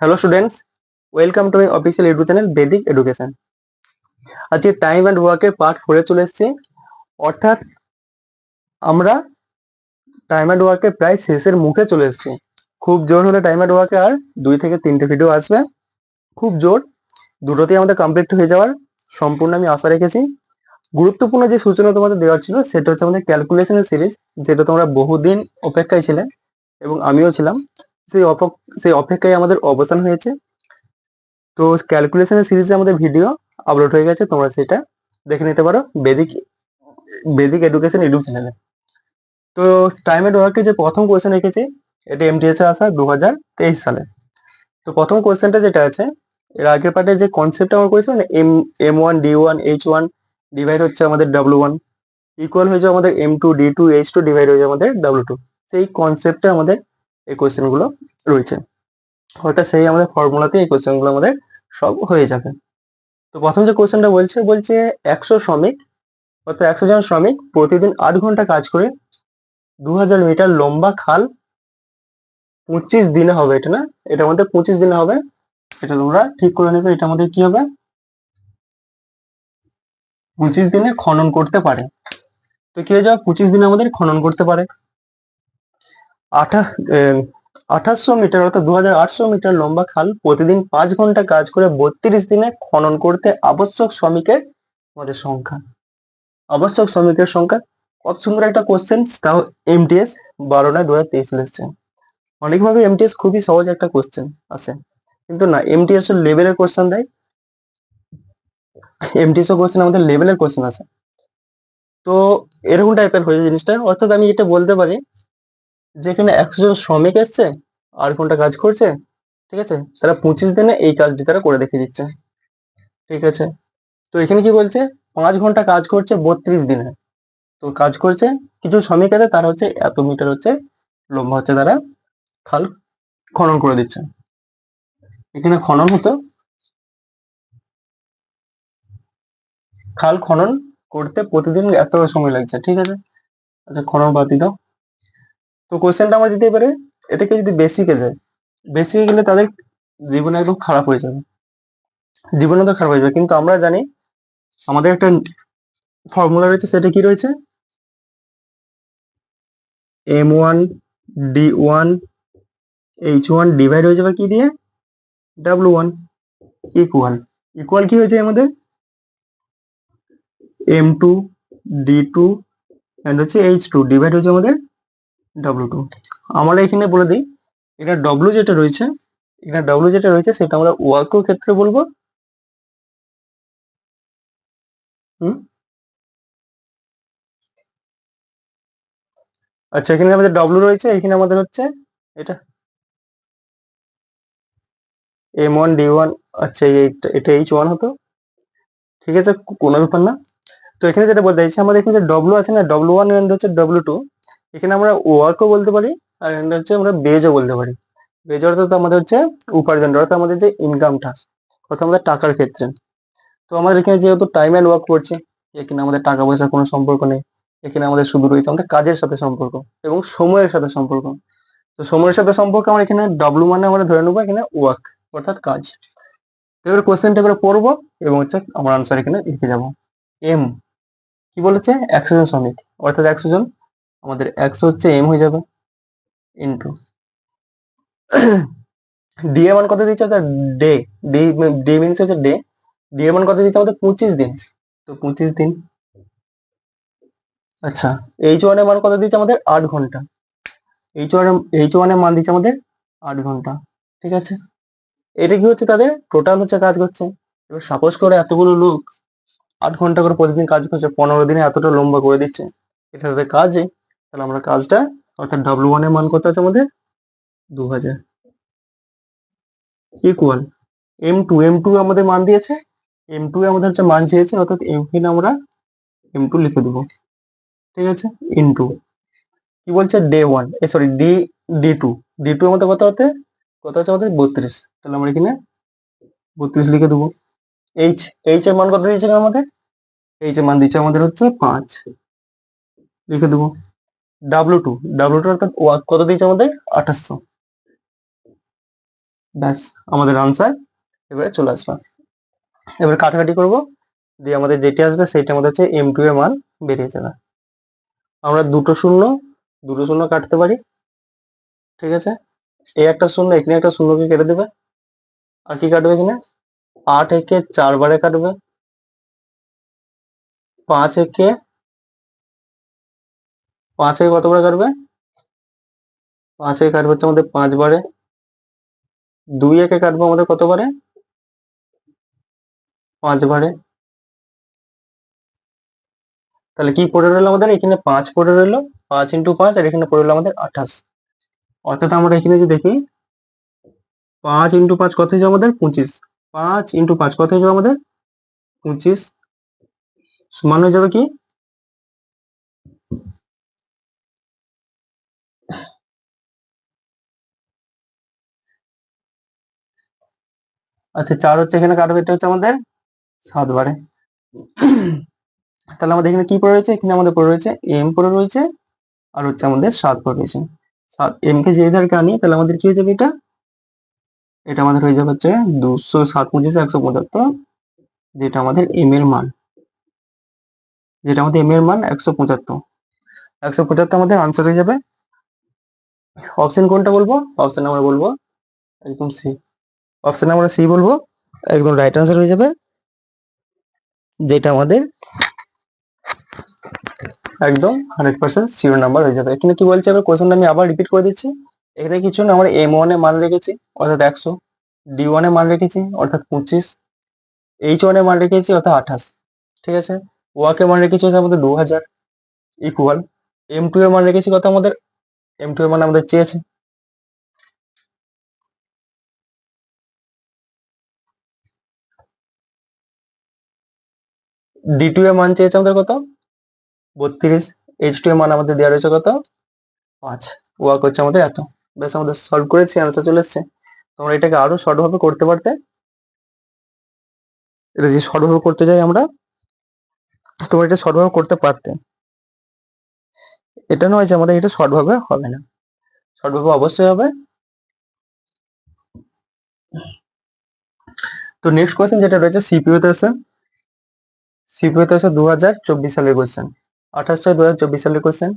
Hello students welcome to my official YouTube channel Vedic education আজকে time and ওয়ার্কের part ফোরে চলে এসেছি। অর্থাৎ আমরা টাইম অ্যান্ড ওয়ার্কের প্রায় শেষের মুখে চলে এসেছি। খুব জোর হলে টাইম অ্যান্ড ওয়ার্কে আর দুই থেকে তিনটে ভিডিও আসবে। খুব জোর, দুটোতেই আমাদের কমপ্লিট হয়ে যাওয়ার সম্পূর্ণ আমি আশা রেখেছি। গুরুত্বপূর্ণ যে সূচনা তোমাদের দেওয়ার ছিল, সেটা হচ্ছে আমাদের ক্যালকুলেশনের সিরিজ যেটা তোমরা বহুদিন অপেক্ষায় ছিলে এবং আমিও ছিলাম। সেই অপ সেই অপেক্ষায় আমাদের অবসান হয়েছে। তো ক্যালকুলেশনের সিরিজে আমাদের ভিডিও আপলোড হয়ে গেছে, তোমরা সেটা দেখে নিতে পারো। বেদিক বেদিক এডুকেশন ইউটিউব চ্যানেলে তো টাইম এন্ড ওয়ার্কে যে প্রথম কোয়েশ্চেন রেখেছি এটা এমটিএস এ আসা দু হাজার তেইশ সালে। তো প্রথম কোয়েশ্চেনটা যেটা আছে, এর আগের পার্টে যে কনসেপ্ট আমরা করেছিলাম M M one D one H one divide হচ্ছে আমাদের ডাব্লু ওয়ান ইকুয়াল হয়ে যাবে আমাদের M two D two H two divide হয়ে যাবে আমাদের ডাব্লু টু সেই কনসেপ্টটা আমাদের এই কোয়েশ্চেনগুলো রয়েছে। অর্থাৎ সেই আমাদের ফর্মুলাতে এই কোয়েশ্চেনগুলো আমাদের সব হয়ে যাবে। তো প্রথম যে কোয়েশ্চেনটা বলছে বলছে একশো শ্রমিক, অর্থাৎ একশো জন শ্রমিক প্রতিদিন আট ঘণ্টা কাজ করে দু হাজার মিটার লম্বা খাল পঁচিশ দিনে হবে এটা না? এটা আমাদের পঁচিশ দিনে হবে। এটা তোমরা ঠিক করে নেবে, এটা আমাদের কি হবে? পঁচিশ দিনে খনন করতে পারে। তো কি হয়ে যাবে? পঁচিশ দিনে আমাদের খনন করতে পারে। আঠা আঠাশশো মিটার অর্থাৎ দু হাজার আটশো মিটার লম্বা খাল প্রতিদিন পাঁচ ঘণ্টা কাজ করে বত্রিশ দিনে খনন করতে আবশ্যক শ্রমিকের আমাদের সংখ্যা। আবশ্যক শ্রমিকের সংখ্যা। কত সুন্দর একটা কোশ্চেন তাও এমটিএস বারো নয় দু হাজার তেইশ এসছে। অনেকভাবে এমটিএস খুবই সহজ একটা কোশ্চেন আছে। কিন্তু না এমটিএস এর লেভেলের কোশ্চেন দেয়। এমটিএস এর কোশ্চেন আমাদের লেভেলের কোশ্চেন আছে। তো এরকম টাইপের হয়েছে জিনিসটা। অর্থাৎ আমি এটা বলতে পারি যেখানে একশো জন শ্রমিক এসছে আট ঘণ্টা কাজ করছে, ঠিক আছে? তারা পঁচিশ দিনে এই কাজটি তারা করে দেখিয়ে দিচ্ছে, ঠিক আছে? তো এখানে কি বলছে? পাঁচ ঘণ্টা কাজ করছে বত্রিশ দিনে। তো কাজ করছে, কিছু শ্রমিক আছে, তারা হচ্ছে এত মিটার হচ্ছে, লম্বা হচ্ছে তারা খাল খনন করে দিচ্ছে। এখানে খনন হতো। খাল খনন করতে প্রতিদিন এত সময় লাগছে, ঠিক আছে? আচ্ছা খনন বাতি দাও। তো কোশ্চেনটা আমার যেতে পারে, এটাকে যদি বেসিকে যায় বেসিকে গেলে তাদের জীবন একদম খারাপ হয়ে যাবে। জীবনে তো খারাপ হয়ে যাবে, কিন্তু আমরা জানি আমাদের একটা ফর্মুলা রয়েছে, সেটা কি রয়েছে? M one D one H one divide হয়ে যাবে কি দিয়ে? ডাব্লু ওয়ান ইকুয়াল ইকুয়াল কি হয়েছে আমাদের M two D two and হচ্ছে এইচ টু ডিভাইড হয়েছে আমাদের ডাব্লু টু আমরা এখানে বলে দিই, এটা ডব্লু যেটা রয়েছে এখানে ডব্লু যেটা রয়েছে, সেটা আমরা ওয়ার্কের ক্ষেত্রে বলব। হুম? আচ্ছা এখানে আমাদের ডব্লু রয়েছে, এখানে আমাদের হচ্ছে এটা এম ওয়ান ডি ওয়ান আচ্ছা এটা এইচ ওয়ান হতো। ঠিক আছে কোনো ব্যাপার না। তো এখানে যেটা বলতে চাইছি, আমাদের এখানে যে ডব্লু আছে না ডব্লু ওয়ান হচ্ছে ডব্লু টু এখানে আমরা ওয়ার্কও বলতে পারি, আর এন্ড হচ্ছে আমরা বেজও বলতে পারি। বেজ অর্থাৎ আমাদের হচ্ছে উপার্জন অর্থাৎ আমাদের যে ইনকামটা অর্থাৎ আমাদের টাকার ক্ষেত্রে। তো আমাদের এখানে যেহেতু টাইম অ্যান্ড ওয়ার্ক করছে, এখানে আমাদের টাকা পয়সার কোনো সম্পর্ক নেই, এখানে আমাদের শুধু রয়েছে আমাদের কাজের সাথে সম্পর্ক এবং সময়ের সাথে সম্পর্ক। তো সময়ের সাথে সম্পর্ক আমরা এখানে ডব্লু মানে আমরা ধরে নেব এখানে ওয়ার্ক অর্থাৎ কাজ। এবার কোশ্চেনটা করে পড়ব এবং হচ্ছে আমার আনসার এখানে লিখে যাব। এম কি বলেছে? একশো জন শ্রমিক অর্থাৎ একশো জন আমাদের একশো হচ্ছে এম হয়ে যাবে ইন্টু ডি এর মান কত দিচ্ছে অর্থাৎ ডে ডি ডে মিনস হচ্ছে ডে ডি এর মান কত দিচ্ছে আমাদের? পঁচিশ দিন। তো পঁচিশ দিন। আচ্ছা এইচ ওয়ানের মান কত দিচ্ছে আমাদের? আট ঘণ্টা। এইচ ওয়ান এইচ ওয়ানের মান দিচ্ছে আমাদের আট ঘণ্টা। ঠিক আছে? এটা কি হচ্ছে তাদের? টোটাল হচ্ছে কাজ করছে। এবার সাপোজ করে এতগুলো লোক আট ঘণ্টা করে প্রতিদিন কাজ করছে, পনেরো দিনে এতটা লম্বা করে দিচ্ছে। এটা তাদের কাজে। তাহলে আমরা কাজটা, অর্থাৎ ডাব্লু ওয়ানের মান কত আছে আমাদের? দু হাজার equal M two M two আমাদের মান দিয়েছে। এম টু আমাদের হচ্ছে মান চেয়েছে, অর্থাৎ এম এখানে আমরা এম টু লিখে দেবো। ঠিক আছে? ইনটু কি বলছে? D one A sorry D D two D two আমাদের কত হতে কত হচ্ছে আমাদের? বত্রিশ। তাহলে আমরা এখানে বত্রিশ লিখে দেবো। এইচ এইচ এর মান কত দিয়েছে আমাদের? এইচ এর মান দিচ্ছে আমাদের হচ্ছে পাঁচ। লিখে দেবো। ডাব্লু টু ডাব্লু টু অর্থাৎ কত দিয়েছে আমাদের? আঠাশশো। ব্যাস, আমাদের আনসার এবারে চলে আসবে এবার কাটাকাটি করব, দিয়ে আমাদের যেটি আসবে সেটা আমাদের হচ্ছে এম টু এর মান বেরিয়ে যাবে আমরা দুটো শূন্য দুটো শূন্য কাটতে পারি, ঠিক আছে? এই একটা শূন্য, এখানে একটা শূন্যকে কেটে দেবে। আর কি কাটবে এখানে? আট একে চার বারে কাটবে। পাঁচ একে পাঁচ কতবারে কাটবে? পাঁচ কাটবে হচ্ছে আমাদের পাঁচ বারে। দুই একে কাটবো আমাদের কতবারে পাঁচ বারে। তাহলে কি পড়ে রইল আমাদের? এখানে পাঁচ পড়ে রইল। পাঁচ ইন্টু পাঁচ, আর এখানে পড়ে রইল আমাদের আঠাশ। অর্থাৎ আমরা এখানে যদি দেখি, পাঁচ ইন্টু পাঁচ কত হয়েছে আমাদের? পঁচিশ। পাঁচ ইন্টু পাঁচ কত হয়ে যাবে আমাদের? পঁচিশ। সমান হয়ে যাবে কি? আচ্ছা চার হচ্ছে এখানে কাটবে, এটা হচ্ছে আমাদের সাত বারে। তাহলে আমাদের এখানে কি পড়ে রয়েছে? এখানে আমাদের পড়ে রয়েছে এম পড়ে রয়েছে, আর হচ্ছে আমাদের সাত পড়ে রয়েছে। সাত এম কে যে ধারকে আনি তাহলে আমাদের কি হয়ে যাবে এটা? এটা আমাদের হয়ে যাবে হচ্ছে দুশো সাত পঁচিশে, একশো পঁচাত্তর, যেটা আমাদের এম এর মান। যেটা আমাদের এম এর মান একশো পঁচাত্তর। একশো পঁচাত্তর আমাদের আনসার হয়ে যাবে। অপশন কোনটা বলব? অপশন আমরা বলব। একদম সি অপশন আমরা সি বলব, একদম রাইট আনসার হয়ে যাবে। যেটা আমাদের একদম হান্ড্রেড পার্সেন্ট জিরো নাম্বার হয়ে যাবে। এখানে কি বলছে? এবার কোশ্চেনটা আমি আবার রিপিট করে দিচ্ছি। এখানে কিছু না, আমরা এম ওয়ানে মান রেখেছি, অর্থাৎ একশো। ডি ওয়ানে মান রেখেছি, অর্থাৎ পঁচিশ। এইচ ওয়ানে মান রেখেছি, অর্থাৎ আঠাশ। ঠিক আছে? ওয়াকে মান রেখেছি হচ্ছে আমাদের দু হাজার। ইকুয়াল এম টু মান রেখেছি, কত আমাদের? এম টু এর মান আমাদের চেয়েছে। ডি টু এর মান চেয়েছে আমাদের কত? বত্রিশ। এইচ টু এর মান আমাদের দেওয়া রয়েছে কত? পাঁচ। ওয়াক হচ্ছে আমাদের এত। ব্যাস, আমাদের সলভ করেছি আনসার চলে এসছে। তোমরা এটাকে আরও শর্ট ভাবে করতে পারতে। এটা যে শর্ট ভাবে করতে যাই আমরা, তোমরা এটা শর্ট ভাবে করতে পারতে। এটা নয় যে আমাদের এটা শর্ট ভাবে হবে না। শর্ট ভাবে অবশ্যই হবে। তো নেক্সট কোয়েশ্চেন যেটা রয়েছে সিপিইউ তে আছে। সিপিইউ তে আছে দু হাজার চব্বিশ সালের কোয়েশ্চেন আঠাশ ছয় দু হাজার চব্বিশ সালের কোয়েশ্চেন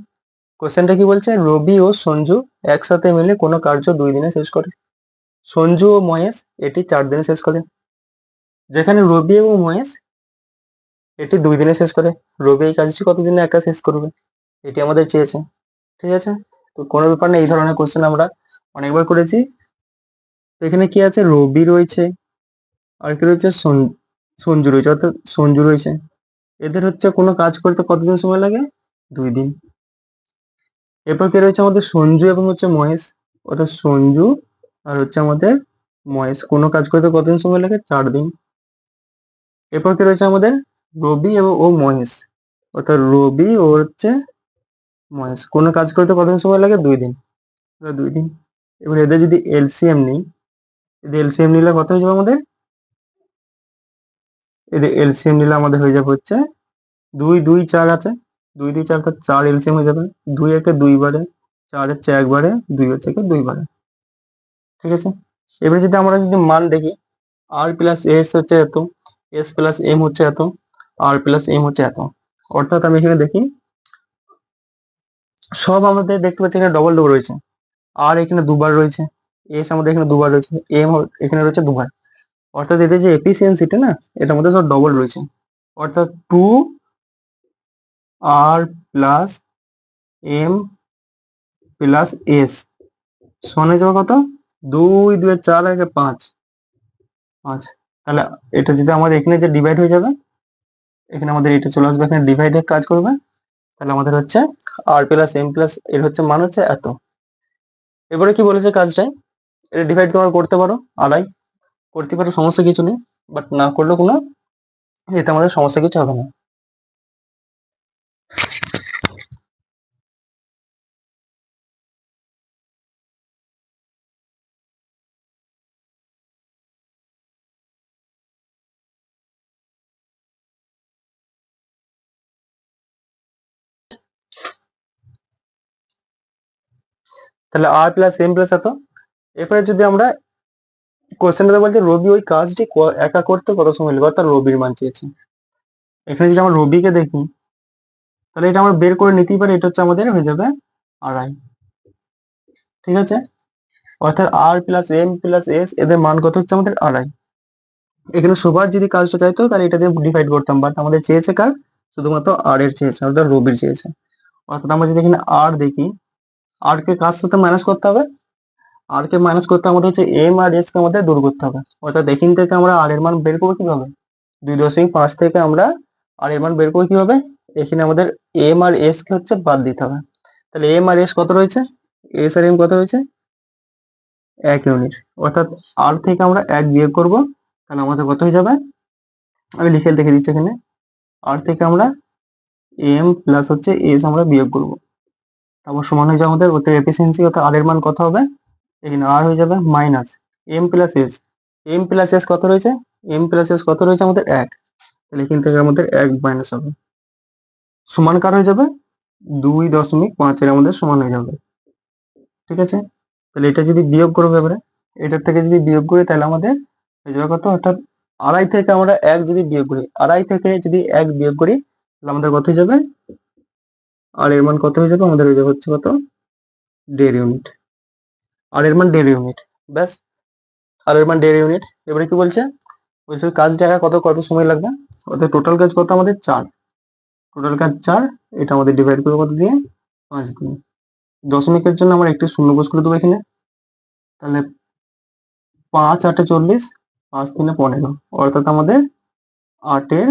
কোয়েশ্চেনটা কি বলছে? রবি ও সঞ্জু একসাথে মিলে কোনো কার্য দুই দিনে শেষ করে। সঞ্জু ও মহেশ এটি চার দিনে শেষ করে। যেখানে রবি এবং মহেশ এটি দুই দিনে শেষ করে। রবি এই কাজটি কতদিনে একা শেষ করবে? এটি আমাদের চেয়েছে। ঠিক আছে? তো কোনো ব্যাপার না, এই ধরনের কোশ্চেন আমরা অনেকবার করেছি। তো এখানে কি আছে? রবি রয়েছে। আর কি রয়েছে? সঞ্জু রয়েছে অর্থাৎ সঞ্জু রয়েছে এদের হচ্ছে কোনো কাজ করতে কতদিন সময় লাগে? দুই দিন। এরপর কি রয়েছে আমাদের সঞ্জু এবং হচ্ছে মহেশ। অর্থাৎ সঞ্জু আর হচ্ছে আমাদের মহেশ। কোনো কাজ করতে কতদিন সময় লাগে? চার দিন। এরপর কি রয়েছে আমাদের রবি এবং ও মহেশ। অর্থাৎ রবি ও হচ্ছে মহেশ। কোনো কাজ করতে কতদিন সময় লাগে? দুই দিন। দুই দিন। এবার এদের যদি এলসিএম নিই, এদের এলসিএম নিলে কত হয়ে যাবে আমাদের? এদের এলসিএম নিলে আমাদের হয়ে যাবে হচ্ছে দুই দুই চার আছে। দুই দুই চার চার এলসিএম হয়ে যাবে। দুই একে দুই বারে, চার হচ্ছে একবারে দুই হচ্ছে একে দুই বারে। ঠিক আছে? এবার যদি আমরা যদি মান দেখি আর প্লাস এস হচ্ছে এত এস প্লাস এম হচ্ছে এত আর প্লাস এম হচ্ছে এত। অর্থাৎ আমি এখানে দেখি, সব আমাদের দেখতে পাচ্ছি এখানে ডবল ডবল রয়েছে। আর এখানে দুবার রয়েছে এস আমাদের এখানে দুবার রয়েছে এম এখানে রয়েছে দুবার। অর্থাৎ এদের যে এফিসিয়েন্সিটা না, এটার মধ্যে সব ডবল রয়েছে। অর্থাৎ two R plus M plus S সনে যাওয়া কত? দুই দুই চার আগে পাঁচ। পাঁচ। তাহলে এটা যদি আমাদের এখানে যে ডিভাইড হয়ে যাবে, এখানে আমাদের এটা চলে আসবে, এখানে ডিভাইডের কাজ করবে। তাহলে আমাদের হচ্ছে আর প্লাস এম প্লাস এর হচ্ছে মান হচ্ছে এত। এবারে কি বলেছে কাজটাই এটা ডিভাইড তোমার করতে পারো, আড়াই। করতে পারো সমস্যা কিছু নেই। বাট না করলেও কোনো এতে আমাদের সমস্যা কিছু হবে না। তাহলে আর প্লাস এম প্লাস এত। এরপরে যদি আমরা কোশ্চেনটা বলছে, রবি ওই কাজটি একা করতে কত সময় লাগবে অর্থাৎ রবির মান চেয়েছে। এখানে যদি আমরা রবিকে দেখি, তাহলে এটা আমরা বের করে নিতেই পারি, এটা হচ্ছে আমাদের হয়ে যাবে আড়াই ঠিক আছে? অর্থাৎ R plus M plus S এদের মান কত হচ্ছে আমাদের? আড়াই এখানে সুভাষ যদি কাজটা চাইতো, তাহলে এটা দিয়ে ডিভাইড করতাম বাট আমাদের চেয়েছে কার? শুধুমাত্র আর এর চেয়েছে, অর্থাৎ রবির চেয়েছে। অর্থাৎ আমরা যদি এখানে আর দেখি আর কে কার সাথে মাইনাস করতে হবে? আর কে মাইনাস করতে আমাদের হচ্ছে এম আর এস কে আমাদের দূর করতে হবে। অর্থাৎ এখান থেকে আমরা আর এর মান বের করব কীভাবে? দুই দশমিক পাঁচ থেকে আমরা আর এর মান বের করব কীভাবে? এখানে আমাদের এম আর এস কে হচ্ছে বাদ দিতে হবে। তাহলে এম আর এস কত রয়েছে? এস আর এম কত রয়েছে? এক ইউনিট অর্থাৎ আর থেকে আমরা এক বিয়োগ করব, তাহলে আমাদের কত হয়ে যাবে? আমি লিখে দেখে দিচ্ছি এখানে। আর থেকে আমরা এম প্লাস হচ্ছে এস আমরা বিয়োগ করব। তারপর সমান হয়ে যাবে আমাদের ওতে এফিসিয়েন্সি অর্থাৎ আর এর মান কত হবে? এখানে আর হয়ে যাবে minus M plus S M plus S কত রয়েছে? এম প্লাস এস কত রয়েছে আমাদের? এক। তাহলে এখান থেকে আমাদের এক মাইনাস হবে। সমান কার হয়ে যাবে? দুই দশমিক পাঁচের আমাদের সমান হয়ে যাবে। ঠিক আছে? তাহলে এটা যদি বিয়োগ করব এবারে, এটার থেকে যদি বিয়োগ করি, তাহলে আমাদের হয়ে যাবে কত? অর্থাৎ আড়াই থেকে আমরা এক যদি বিয়োগ করি, আড়াই থেকে যদি এক বিয়োগ করি, তাহলে আমাদের কত হয়ে যাবে? আর এর মান কত হয়ে যাবে? আমাদের হয়ে যাবে হচ্ছে কত? দেড় ইউনিট আর এর মান দেড় ইউনিট ব্যাস। আর এর মান দেড় ইউনিট এবারে কি বলছে? বলছে কাজ জায়গা কত কত সময় লাগবে? অর্থাৎ টোটাল কাজ কত? আমাদের চার। টোটাল কাজ চার, এটা আমাদের ডিভাইড করব কত দিয়ে? পাঁচ দিয়ে। দশমিকের জন্য আমরা একটি শূন্য বস করে দেবো এখানে। তাহলে পাঁচ, আটে চল্লিশ, পাঁচ তিনে পনেরো। অর্থাৎ আমাদের আটের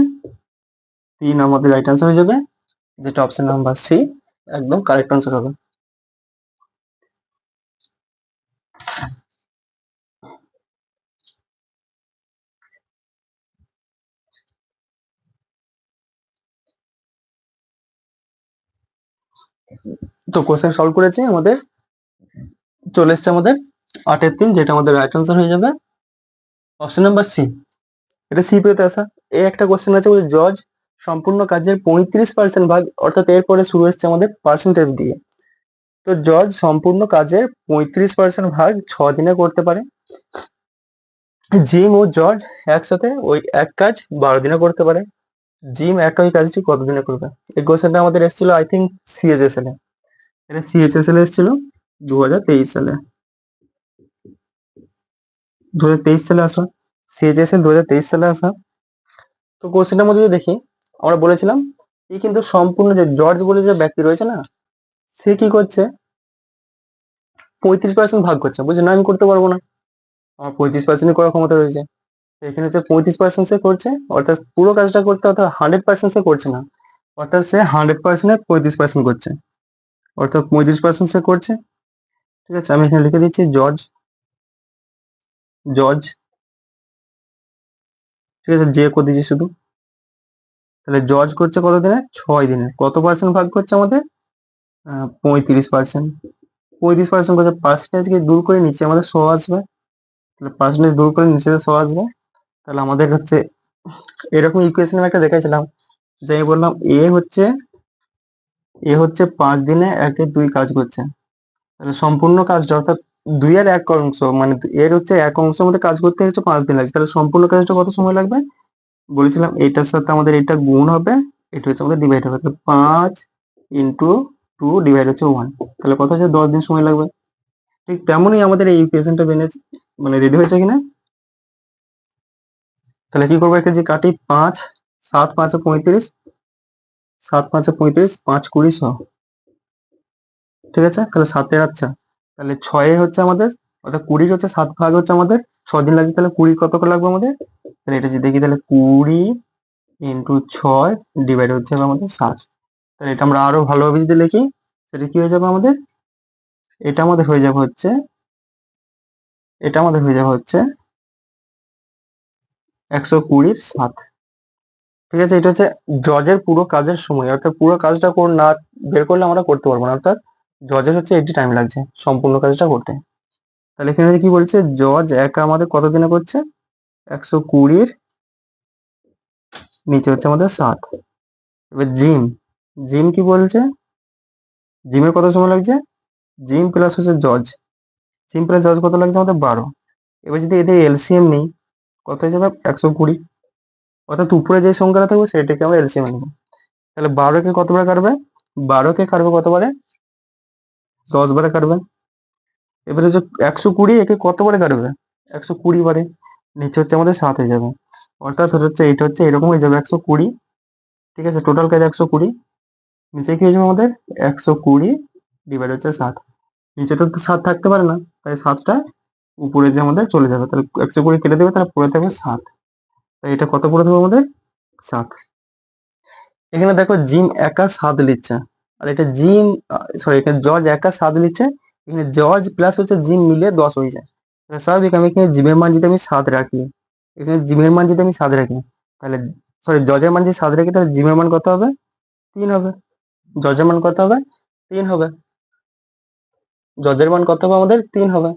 তিন আমাদের রাইট আনসার হয়ে যাবে। যেটা অপশন নাম্বার সি একদম কারেক্ট আনসার হবে। তো কোশ্চেন সলভ করেছি আমাদের। চলে এসছে আমাদের আটের তিন, যেটা আমাদের রাইট আনসার হয়ে যাবে। অপশন নাম্বার সি এটা সি পেতে আসা। এই একটা কোশ্চেন আছে বলে, জজ, সম্পূর্ণ কাজের পঁয়ত্রিশ পার্সেন্ট ভাগ, অর্থাৎ এরপরে শুরু হচ্ছে আমাদের পার্সেন্টেজ দিয়ে। তো জজ, সম্পূর্ণ কাজের পঁয়ত্রিশ পার্সেন্ট ভাগ ছ দিনে করতে পারে। জিম ও জর্জ একসাথে ওই এক কাজ বারো দিনে করতে পারে। জিম ওই কাজটি কত দিনে করবে? এই কোশ্চেনটা আমাদের এসেছিল আই থিঙ্ক সিএচএসএল এ। এটা সিএচএসএল এসেছিল দু হাজার তেইশ সালে। দু হাজার তেইশ সালে আসা। সিএচএসএল দু হাজার তেইশ সালে আসা। তো কোশ্চেনটার মধ্যে যদি দেখি, আমরা বলেছিলাম এই কিন্তু সম্পূর্ণ যে জর্জ বলে যে ব্যক্তি রয়েছে না, সে কি করছে? পঁয়ত্রিশ পার্সেন্ট ভাগ করছে। বুঝছে না? আমি করতে পারব না। আমার পঁয়ত্রিশ পার্সেন্ট করার ক্ষমতা রয়েছে। এখানে হচ্ছে পঁয়ত্রিশ পার্সেন্ট সে করছে, অর্থাৎ পুরো কাজটা করতে অর্থাৎ হান্ড্রেড পার্সেন্ট সে করছে না, অর্থাৎ সে হান্ড্রেড পার্সেন্টের পঁয়ত্রিশ পার্সেন্ট করছে। অর্থাৎ পঁয়ত্রিশ পার্সেন্ট সে করছে। ঠিক আছে, আমি এখানে লিখে দিচ্ছি জর্জ জর্জ ঠিক আছে, যে করে দিচ্ছি শুধু। তাহলে জর্জ করছে কত দিনে? ছয় দিনে। কত পার্সেন্ট ভাগ করছে আমাদের? পঁয়ত্রিশ পার্সেন্ট পঁয়ত্রিশ পার্সেন্ট করছে পার্সেন্টেজকে দূর করে নিচে আমাদের শো আসবে। তাহলে পার্সেন্টেজ দূর করে নিচে শো আসবে। তাহলে আমাদের হচ্ছে এরকম ইকুয়েশন একটা দেখাইছিলাম, যে আমি বললাম এ হচ্ছে এ হচ্ছে পাঁচ দিনে একে দুই কাজ করছে। তাহলে সম্পূর্ণ কাজটা অর্থাৎ দুই আর এক অংশ মানে এর হচ্ছে এক অংশের মধ্যে কাজ করতে হচ্ছে পাঁচ দিন লাগছে। তাহলে সম্পূর্ণ কাজটা কত সময় লাগবে? বলেছিলাম এটার সাথে আমাদের এটা গুণ হবে, এটা হচ্ছে আমাদের ডিভাইড হবে। তাহলে পাঁচ ইন্টু টু ডিভাইড হচ্ছে ওয়ান তাহলে কত হচ্ছে? দশ দিন সময় লাগবে। ঠিক তেমনই আমাদের এই ইকুয়েশনটা বেনে মানে রেডি হয়েছে কিনা? তাহলে কি করব একটা যে কাটি পাঁচ, সাত, পাঁচে পঁয়ত্রিশ, সাত, পাঁচে পঁয়ত্রিশ, পাঁচ কুড়ি ছ ঠিক আছে? তাহলে সাতের আচ্ছা। তাহলে ছয়ে হচ্ছে আমাদের, অর্থাৎ কুড়ির হচ্ছে সাত ভাগ হচ্ছে আমাদের ছ দিন লাগবে তাহলে কুড়ি কত করে লাগবে আমাদের? তাহলে এটা যদি দেখি তাহলে কুড়ি ইন্টু ছয় ডিভাইড হচ্ছে আমাদের সাত। তাহলে এটা আমরা আরও ভালোভাবে যদি লিখি, সেটা কি হয়ে যাবে আমাদের? এটা আমাদের হয়ে যাবে হচ্ছে, এটা আমাদের হয়ে যাবে হচ্ছে একশো কুড়ির সাত। ঠিক আছে, এটা হচ্ছে জজের পুরো কাজের সময়। অর্থাৎ পুরো কাজটা কর না বের করলে আমরা করতে পারব না। অর্থাৎ জজের হচ্ছে এইটি টাইম লাগছে সম্পূর্ণ কাজটা করতে। তাহলে এখানে কি বলছে, জজ একা আমাদের কত দিনে করছে? একশো কুড়ির নিচে হচ্ছে আমাদের সাত। এবার জিম। জিম কি বলছে? জিমের কত সময় লাগছে? জিম প্লাস হচ্ছে জজ। জিম প্লাস জজ কত লাগছে? আমাদের বারো। এবার যদি এদের এলসিএম নেই কত হয়ে যাবে একশো কুড়ি। অর্থাৎ উপরে যে সংখ্যাটা থাকবে সেটাকে আমরা এলসিএম নেব তাহলে বারোকে কতবার কাটবে? বারোকে কাটবে কতবারে দশ বারে কাটবে। এবারে হচ্ছে একশো কুড়ি একে কতবারে কাটবে? একশো কুড়ি বারে। নিচে হচ্ছে আমাদের সাত হয়ে যাবে। অর্থাৎ হচ্ছে এইটা হচ্ছে এরকম হয়ে যাবে একশো কুড়ি। ঠিক আছে? টোটাল কাজ একশো কুড়ি। নিচে কি হয়ে যাবে আমাদের? একশো কুড়ি ডিভাইড হচ্ছে সাত। নিচে তো সাত থাকতে পারে না। তাই সাতটা উপরে যে আমাদের চলে যাবে, তাহলে একশো কুড়ি কেটে দেবে, তাহলে পড়ে থাকবে সাত। তাই এটা কত পড়ে দেবে আমাদের? সাত। এখানে দেখো জিম একা সাত লিখছে। আর এটা জিম সরি এখানে জর্জ একা সাত লিখছে। এখানে জর্জ প্লাস হচ্ছে জিম মিলে দশ হয়ে যায় তাহলে স্বাভাবিক আমি এখানে জিমের মান যদি আমি সাত রাখি, এখানে জিমের মান যদি আমি সাত রাখি, তাহলে সরি জজের মান যদি সাত রাখি, তাহলে জিমের মান কত হবে? তিন হবে। জজের মান কত হবে? তিন হবে। জজের মান কত হবে আমাদের? তিন হবে।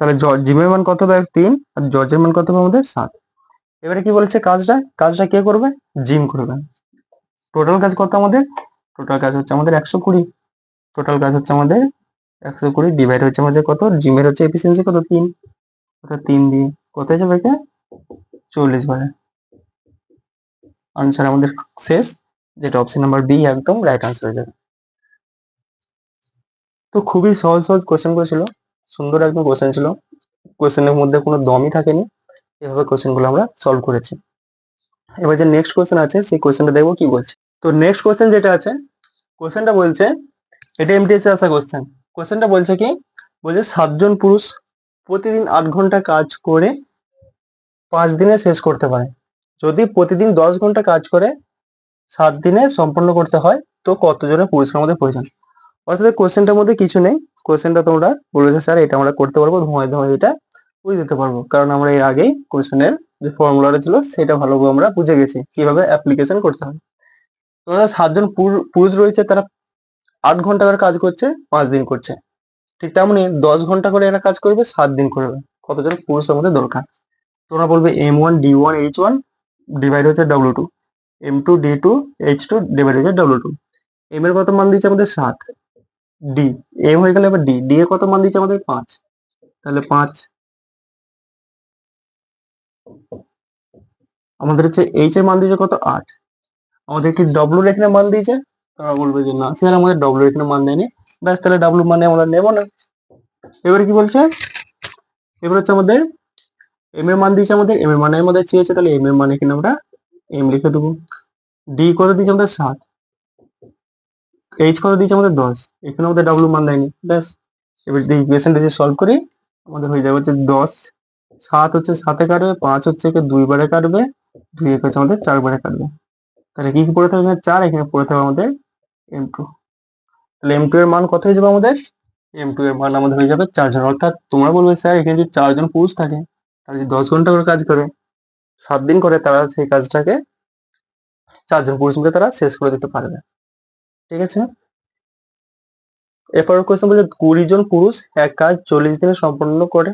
তাহলে জিমের মান কত হবে? তিন, আর জর্জের মান কত হবে আমাদের? সাত। এবারে কি বলছে কাজটা? কাজটা কে করবে? জিম করবে। টোটাল কাজ কত আমাদের? টোটাল কাজ হচ্ছে আমাদের একশো কুড়ি। টোটাল কাজ হচ্ছে আমাদের একশো কুড়ি। ডিভাইড হচ্ছে আমাদের কত? জিমের হচ্ছে এফিসিয়েন্সি কত? তিন। অর্থাৎ তিন দিয়ে কত যাবে এটা চল্লিশ বারে আনসার আমাদের শেষ। যেটা অপশন নাম্বার বি একদম রাইট আনসার হয়ে যাবে। তো খুবই সহজ সহজ কোশ্চেন ছিল সুন্দর একদম কোশ্চেন ছিল। কোশ্চেনের মধ্যে কোনো দমই থাকেনি। এভাবে কোশ্চেনগুলো আমরা সলভ করেছি। এবার যে নেক্সট কোশ্চেন আছে, সেই কোশ্চেনটা দেখব কি বলছে। তো নেক্সট কোশ্চেন যেটা আছে কোশ্চেনটা বলছে, এটা এমটিএস আসা কোশ্চেন কোশ্চেনটা বলছে কি, বলছে সাতজন পুরুষ প্রতিদিন আট ঘণ্টা কাজ করে পাঁচ দিনে শেষ করতে পারে। যদি প্রতিদিন দশ ঘণ্টা কাজ করে, সাত দিনে সম্পন্ন করতে হয়, তো কতজনের পুরুষের আমাদের প্রয়োজন? অর্থাৎ কোশ্চেনটার মধ্যে কিছু নেই। কোশ্চেনটা তোমরা বলেছে, স্যার, এটা আমরা করতে পারব, ধোঁয়ায় ধোঁয়ায় এটা বুঝে দিতে পারব। কারণ আমরা এর আগেই কোশ্চেনের যে ফর্মুলাটা ছিল, সেটা ভালোভাবে আমরা বুঝে গেছি, কীভাবে অ্যাপ্লিকেশন করতে হবে তোমরা সাতজন পুরুষ রয়েছে, তারা আট ঘণ্টা করে কাজ করছে, পাঁচ দিন করছে। ঠিক তেমনি দশ ঘণ্টা করে এরা কাজ করবে, সাত দিন করবে। কতজন পুরুষ আমাদের দরকার? তোমরা বলবে M one D one H one divide হচ্ছে W two M two D two H two divide হচ্ছে ডাব্লু টু এম এর কত মান দিচ্ছে আমাদের সাত। ডি এম হয়ে গেলে এবার ডি ডি এ কত মান দিচ্ছে আমাদের? পাঁচ। তাহলে পাঁচ। আমাদের হচ্ছে এইচ এর মান দিয়েছে কত? আট। আমাদের কি ডব্লুর এখানে মান দিয়েছে। তারা বলবে যে না স্যার আমাদের ডব্লু এখানে মান দেয়নি। ব্যাস, তাহলে ডাব্লু মানে আমরা নেব না। এবারে কি বলছে? এবার হচ্ছে আমাদের এম এর মান দিয়েছে আমাদের এম এর মানে আমাদের চেয়েছে তাহলে এম এর মান এখানে আমরা এম লিখে দেবো। ডি কত দিয়েছে আমাদের? সাত। এইচ কত দিয়েছে আমাদের? দশ। এখানে আমাদের ডাব্লু মান দেয়নি। ব্যাস। এবার যদি ইকুয়েশনটা যদি সলভ করি, আমাদের হয়ে যাবে হচ্ছে দশ। সাত হচ্ছে সাতে কাটবে, পাঁচ হচ্ছে একে দুই বারে কাটবে, দুই এক হচ্ছে আমাদের চার বারে কাটবে। তাহলে কি কি পড়ে থাকবে এখানে? চার, এখানে পড়ে থাকবে আমাদের এম টু তাহলে এম টু এর মান কত হয়ে যাবে আমাদের? এম টু এর মান আমাদের হয়ে যাবে চারজন অর্থাৎ তোমরা বলবে, স্যার, এখানে যদি চারজন পুরুষ থাকে, তাহলে যদি দশ ঘণ্টা করে কাজ করে, সাত দিন করে তারা সেই কাজটাকে চারজন পুরুষ মিলে তারা শেষ করে দিতে পারবে। ঠিক আছে? এরপর কোয়েশ্চেন বলছে, কুড়ি জন পুরুষ এক কাজ চল্লিশ দিনে সম্পন্ন করে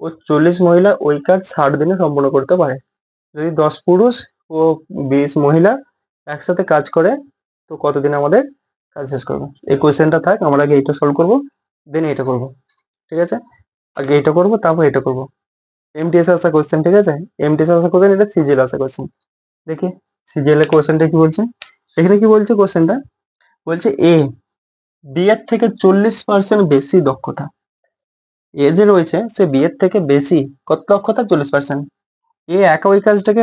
ও চল্লিশ মহিলা ওই কাজ ষাট দিনে সম্পন্ন করতে পারে। যদি দশ পুরুষ ও বিশ মহিলা একসাথে কাজ করে, তো কতদিন আমাদের কাজ শেষ করবে? এই কোয়েশ্চেনটা থাক, আমরা আগে এইটা সলভ করব দেন এটা করব। ঠিক আছে? আগে এটা করব, তারপর এটা করব। এমটিএস আসা কোয়েশ্চেন ঠিক আছে? এমটিএস আসা কোয়েশ্চেন এটা সিজিএল আসা কোয়েশ্চেন দেখি সিজিএল এর কোয়েশ্চেনটা কি বলছে? এখানে কি বলছে কোয়েশ্চেনটা বলছে এ বি এর থেকে চল্লিশ পার্সেন্ট বেশি দক্ষতা। এ যে রয়েছে, সে বি এর থেকে বেশি কত দক্ষতা? চল্লিশ পার্সেন্ট এ একা ওই কাজটাকে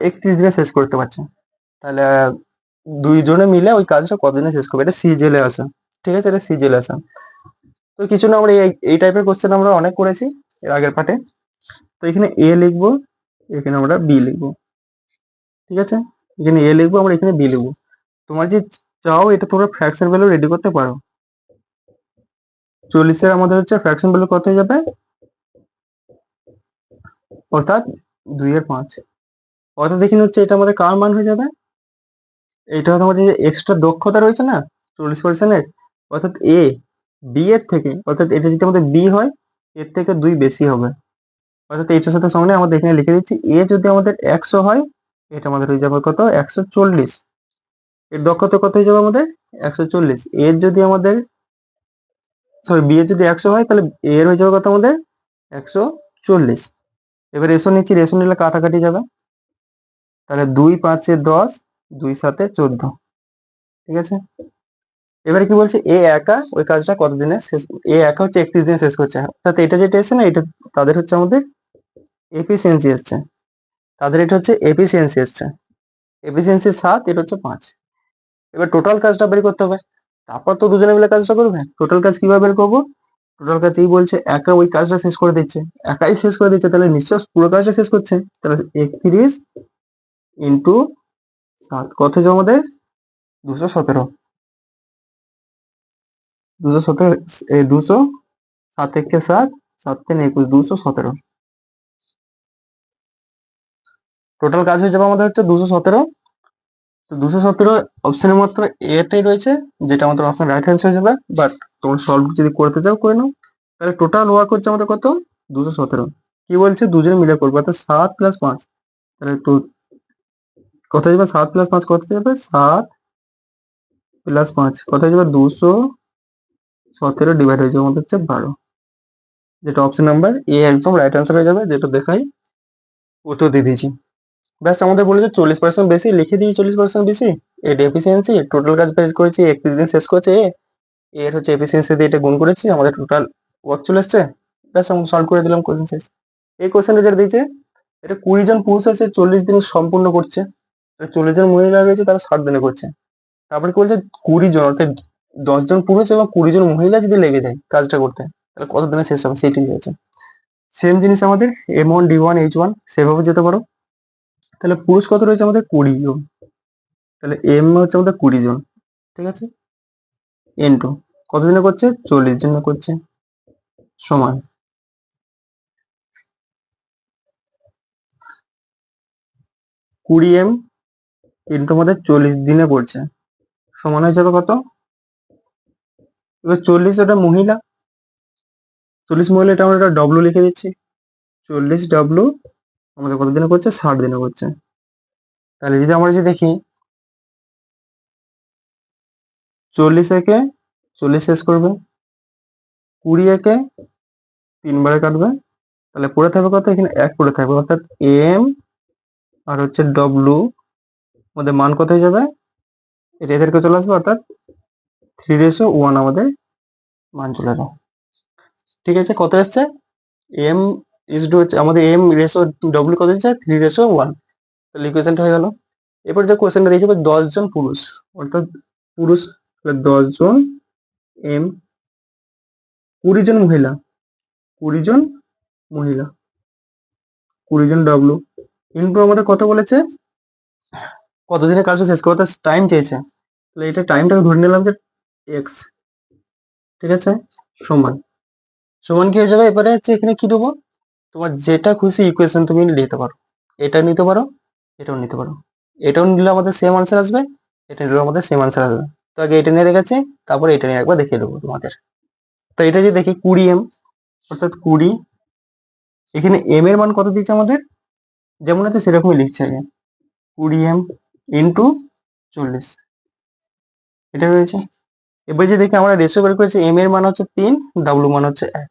একত্রিশ দিনে শেষ করতে পারছে। তাহলে দুইজনে মিলে ওই কাজটা কতদিনে শেষ করবে? এটা সিজেলে আসা ঠিক আছে, এটা সিজেলে আসা তো কিছু না, আমরা এই টাইপের কোশ্চেন আমরা অনেক করেছি এর আগের পার্টে তো এখানে এ লিখব, এখানে আমরা বি লিখব। ঠিক আছে? এখানে এ লিখব, আমরা এখানে বি লিখব। তোমার যে চাও, এটা তোমরা ফ্র্যাকশন ভ্যালু রেডি করতে পারো। চল্লিশের আমাদের হচ্ছে ফ্র্যাকশন ভ্যালু কত হয়ে যাবে? অর্থাৎ দুই এর পাঁচ। অর্থাৎ এখানে হচ্ছে এটা আমাদের কার মান হয়ে যাবে? এটা হচ্ছে আমাদের যে এক্সট্রা দক্ষতা রয়েছে না, চল্লিশ পার্সেন্টের অর্থাৎ এ বি এর থেকে, অর্থাৎ এটা যদি আমাদের বি হয়, এর থেকে দুই বেশি হবে। অর্থাৎ এইটার সাথে সঙ্গে আমাদের এখানে লিখে দিচ্ছি এ যদি আমাদের একশো হয়, এটা আমাদের হয়ে যাবে কত? একশো চল্লিশ। এর দক্ষতা কত হয়ে যাবে আমাদের? একশো চল্লিশ। এর যদি আমাদের সরি বি এর যদি একশো হয়, তাহলে এর হয়ে যাবে কত আমাদের? একশো চল্লিশ। এবার রেশন নিচ্ছি রেশন নিলে কাটাকাটি যাবে। তাহলে দুই পাঁচে দশ, দুই সাতে চোদ্দ। ঠিক আছে? এবারে কি বলছে? এ একা ওই কাজটা কতদিনে শেষ এ একা হচ্ছে একত্রিশ দিনে শেষ করছে। অর্থাৎ এটা যেটা এসছে না, এটা তাদের হচ্ছে আমাদের এফিসিয়েন্সি এসছে। তাদের এটা হচ্ছে এফিসিয়েন্সি এসছে। এফিসিয়েন্সি সাত, এটা হচ্ছে পাঁচ। এবার টোটাল কাজটা বের করতে হবে। তারপর তো দুজনে মিলে কাজটা করবে। টোটাল কাজ কীভাবে বের করব? টোটাল কাজ এই বলছে, একা ওই কাজটা শেষ করে দিচ্ছে। একাই শেষ করে দিচ্ছে, তাহলে নিশ্চয় পুরো কাজটা শেষ করছে। তাহলে একত্রিশ ইন্টু সাত, কত হচ্ছে আমাদের? দুশো সতেরো। দুশো সতেরো দুশো সাত থেকে সাত সাত তিন একুশ, দুশো সতেরো। টোটাল কাজ হয়ে যাবে আমাদের হচ্ছে দুশো সতেরো। তো দুশো সতেরো অপশনের মাত্র এটাই রয়েছে, যেটা আমাদের অপশন রাইট হ্যান্ড হয়ে যাবে বাট তোমার সলভ যদি করতে চাও, করে নাও। তাহলে টোটাল ওয়ার্ক হচ্ছে আমাদের কত? দুশো সতেরো। কি বলছে? দুজনে মিলে করব, অর্থাৎ সাত প্লাস পাঁচ। তাহলে টু কত যাবে? সাত প্লাস পাঁচ কত যাবে? সাত প্লাস পাঁচ। কত যাবে? দুশো সতেরো ডিভাইড হয়ে যাবে, আমাদের হচ্ছে বারো। যেটা অপশন নাম্বার এ একদম রাইট অ্যান্সার হয়ে যাবে, যেটা দেখাই, উত্তর দিয়ে দিয়েছি। ব্যাস আমাদের বলেছে চল্লিশ পার্সেন্ট বেশি, লিখে দিই চল্লিশ পার্সেন্ট বেশি। এর এফিসিয়েন্সি টোটাল কাজ বের করেছি একত্রিশ দিন শেষ করেছে এ এর হচ্ছে এফিসিয়েন্সি দিয়ে এটা গুণ করেছি, আমাদের টোটাল ওয়ার্ক চলে এসছে। ব্যাস আমরা সলভ করে দিলাম কোয়েশ্চেন শেষ। এই কোয়েশ্চেনটা যেটা দিয়েছে, এটা কুড়ি জন পুরুষ আছে চল্লিশ দিন সম্পূর্ণ করছে। চল্লিশ জন মহিলা রয়েছে, তারা ষাট দিনে করছে। তারপরে কি বলছে? কুড়ি জন, অর্থাৎ দশ জন পুরুষ এবং কুড়ি জন মহিলা যদি লেগে যায় কাজটা করতে, তাহলে কত দিনে শেষ হবে? সেটি আছে সেম জিনিস আমাদের M one D one H one সেভাবে যেতে পারো। তাহলে পুরুষ কত রয়েছে আমাদের? কুড়ি জন। তাহলে এম হচ্ছে আমাদের কুড়ি জন, ঠিক আছে? এন টু কতদিনে করছে? চল্লিশ দিনে করছে। সমান। কুড়ি এম ইন্টু আমাদের চল্লিশ দিনে করছে। সমান হয়ে যাবে কত? এবার চল্লিশ ওটা মহিলা। চল্লিশ মহিলা, এটা আমরা ডব্লু লিখে দিচ্ছি। চল্লিশ ডব্লু আমাদের কত দিনে করছে? ষাট দিনে করছে। তাহলে যদি আমরা যদি দেখি, চল্লিশ একে চল্লিশ শেষ করবে, কুড়ি একে তিনবারে কাটবে, তাহলে পড়ে থাকবে কত? এখানে এক পড়ে থাকবে, অর্থাৎ এম আর হচ্ছে ডব্লু, আমাদের মান কত হয়ে যাবে? এটা এদেরকে চলে আসবে, অর্থাৎ থ্রি রেশো ওয়ান আমাদের মান চলে যাবে। ঠিক আছে, কত এসছে? এম ইস টু হচ্ছে আমাদের এম রেশো ডব্লু কত দিচ্ছে? থ্রি রেশো ওয়ান তাহলে ইকুয়েশনটা হয়ে গেল। এরপর যে কোয়েশ্চেনটা দিয়েছে দশ জন পুরুষ। অর্থাৎ পুরুষ দশ জন এম কুড়ি জন মহিলা। কুড়ি জন মহিলা। কুড়ি জন ডব্লু ইন্টু আমাদের কত বলেছে? কতদিনের কাজটা শেষ করতে টাইম চেয়েছে। তাহলে এটা টাইমটাকে ধরে নিলাম যে এক্স ঠিক আছে? সমান। সমান কি হয়ে যাবে? এবারে হচ্ছে এখানে কি দেবো? তোমার যেটা খুশি ইকুয়েশন তুমি নিতে পারো। এটা নিতে পারো, এটাও নিতে পারো। এটাও নিলে আমাদের সেম আনসার আসবে, এটা নিলেও আমাদের সেম আনসার আসবে। তো আগে এটা নিয়ে রেখেছি তারপরে এটা নিয়ে একবার দেখিয়ে দেবো তোমাদের। তো এটা যে দেখি কুড়ি এম অর্থাৎ কুড়ি, এখানে এম এর মান কত দিচ্ছে আমাদের? যেমন আছে সেরকমই লিখছে আগে কুড়ি এম ইন্টু চল্লিশ। এটা রয়েছে এবার যে দেখি আমরা রেশিও বের করেছি এম এর মান হচ্ছে তিন ডাব্লু মান হচ্ছে এক।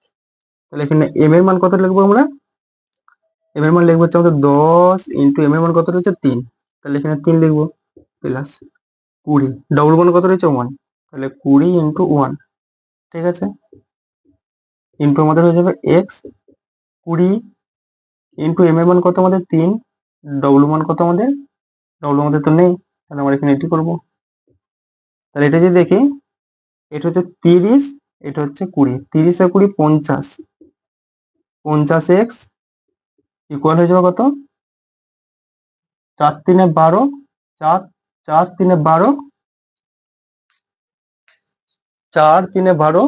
তাহলে এখানে এম এর মান কত লিখব আমরা? এম এর মান লিখব হচ্ছে আমাদের দশ ইন্টু এম এর মান কত রয়েছে? তিন। তাহলে এখানে তিন লিখব প্লাস কুড়ি। ডবল মান কত রয়েছে? ওয়ান তাহলে কুড়ি ইন্টু ওয়ান ঠিক আছে? ইন্টু আমাদের হয়ে যাবে এক্স কুড়ি ইন্টু এম এর মান কত আমাদের? তিন। ডবল মান কত আমাদের? ডবল আমাদের তো নেই। তাহলে আমরা এখানে এটি করব। তাহলে এটা যদি দেখি, এটা হচ্ছে তিরিশ, এটা হচ্ছে কুড়ি। তিরিশ আর কুড়ি পঞ্চাশ। পঞ্চাশ এক্স ইকুয়াল হয়ে যাবে কত? চার তিনে বারো, চার চার তিনে বারো, চার তিনে বারো,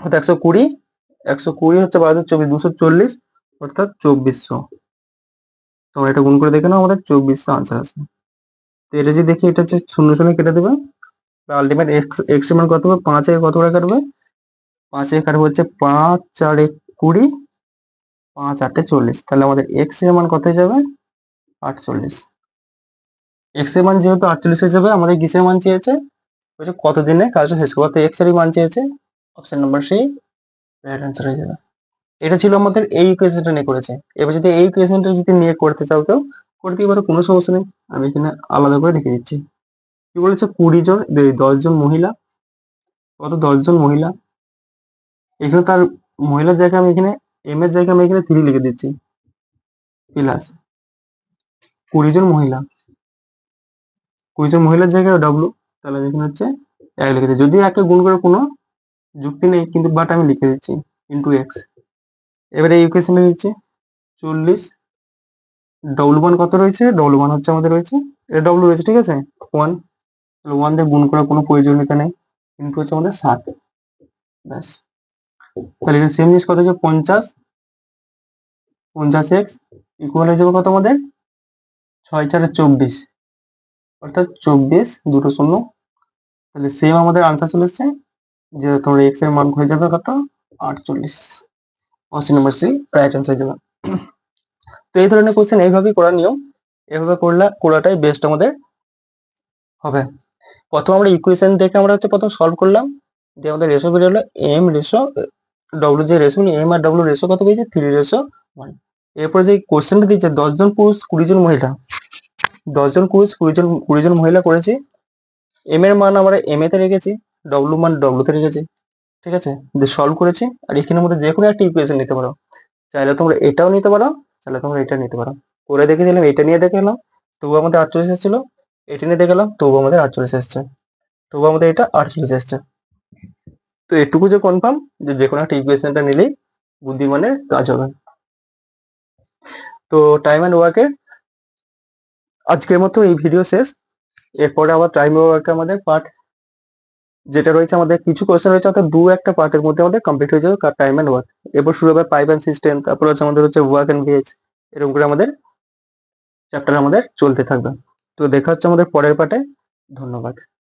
অর্থাৎ একশো কুড়ি একশো কুড়ি হচ্ছে বারো চব্বিশ, দুশো চল্লিশ, অর্থাৎ চব্বিশশো। তোমরা এটা গুণ করে দেখে নাও আমাদের চব্বিশশো আনসার আসবে। তো এটা যদি দেখি, এটা হচ্ছে শূন্য শূন্য কেটে দেবে। আলটিমেট এক্স এক্স মান কত হবে? পাঁচ কত করে কাটবে? পাঁচ একে কাটবে হচ্ছে পাঁচ, চার এক কুড়ি পাঁচ, আটে চল্লিশ। তাহলে আমাদের এক্সের মান কত যাবে? আটচল্লিশ। এক্সের মান যেহেতু আটচল্লিশ হয়ে যাবে, আমাদের কিসের মান চেয়েছে? বলছে কত দিনে কাজটা শেষ করব? তো এক্সের মান চেয়েছে। Option number C right answer হয়ে যাবে। এটা ছিল আমাদের এই ইকুয়েশনটা নিয়ে করেছে। এবার যদি এই ইকুয়েশনটা যদি নিয়ে করতে চাও কেউ করতেই পারো কোনো সমস্যা নেই। আমি এখানে আলাদা করে লিখে দিচ্ছি। কি বলেছে? কুড়ি জন দশ জন মহিলা। কত দশজন মহিলা? এখানে তার মহিলার জায়গায় আমি এখানে এম এর জায়গায় আমি এখানে থ্রি লিখে দিচ্ছি। প্লাস কুড়ি জন মহিলা। কুড়ি জন মহিলার জায়গায় ডাব্লু তাহলে এখানে হচ্ছে এক লিখে দিচ্ছি। যদি একে গুণ করে কোনো যুক্তি নেই, কিন্তু বাট আমি লিখে দিচ্ছি ইন্টু এক্স এবারে এই ইকুয়েশনে দিচ্ছি চল্লিশ ডব্লু ওয়ান কত রয়েছে? ডব্লু ওয়ান হচ্ছে আমাদের রয়েছে। এটা ডব্লু রয়েছে, ঠিক আছে? ওয়ান ওয়ান দিয়ে গুণ করার কোনো প্রয়োজনীয়তা নেই। ইন্টু হচ্ছে আমাদের ষাট। ব্যাস। তাহলে এখানে সেম জিনিস কত হচ্ছে পঞ্চাশ। পঞ্চাশ এক্স ইকুয়াল হয়ে যাবে কত আমাদের? ছয় চারে চব্বিশ। অর্থাৎ চব্বিশ দুটো শূন্য। তাহলে সেম আমাদের আনসার চলে এসছে, যে তোমার এক্সের মান হয়ে যাবে কত? আটচল্লিশ। Option number C right answer যাবে। তো এই ধরনের কোশ্চেন এইভাবেই করার নিয়ম। এভাবে করলে, করাটাই বেস্ট আমাদের হবে। প্রথম আমরা ইকুয়েশন দেখে আমরা হচ্ছে প্রথম সলভ করলাম। যে আমাদের রেশো বেরিয়ে হলো এম রেশো ডব্লিউ যে রেশো এম আর ডব্লিউ রেশো কত পেয়েছে? থ্রি রেশো ওয়ান এরপরে যে কোশ্চেনটা দিচ্ছে দশজন পুরুষ, কুড়ি জন মহিলা। দশজন পুরুষ, কুড়ি জন কুড়ি জন মহিলা করেছি। এম এর মান আমরা এম এতে রেখেছি ডব্লু মান ডব্লু তে রেখেছি। ঠিক আছে? দিয়ে সলভ করেছি। আর এখানের মধ্যে যে কোনো একটা ইকুয়েশন নিতে পারো। চাইলে তোমরা এটাও নিতে পারো, চাইলে তোমরা এটা নিতে পারো। করে দেখে দিলাম, এটা নিয়ে দেখে এলাম। তবু আমাদের আটচল্লিশ এসেছিল। এটা নিয়ে দেখে এলাম তবু আমাদের আটচল্লিশ এসছে। তবু আমাদের এটা আটচল্লিশ এসছে। তো এটুকু যে কনফার্ম যে যে কোনো একটা ইকুয়েশনটা নিলেই বুদ্ধিমানের কাজ হবে। তো টাইম অ্যান্ড ওয়ার্কের আজকের মতো এই ভিডিও শেষ। এরপরে আবার টাইম ওয়ার্কে আমাদের পার্ট যেটা রয়েছে, আমাদের কিছু কোয়েশ্চেন রয়েছে, অর্থাৎ দু একটা পার্টের মধ্যে আমাদের কমপ্লিট হয়ে যাবে টাইম অ্যান্ড ওয়ার্ক এরপর শুরু হবে পাইপ অ্যান্ড সিস্টেম তারপর হচ্ছে আমাদের হচ্ছে ওয়ার্ক অ্যান্ড ভিএচ এরকম করে আমাদের চ্যাপ্টার আমাদের চলতে থাকবে। তো দেখা হচ্ছে আমাদের পরের পার্টে ধন্যবাদ।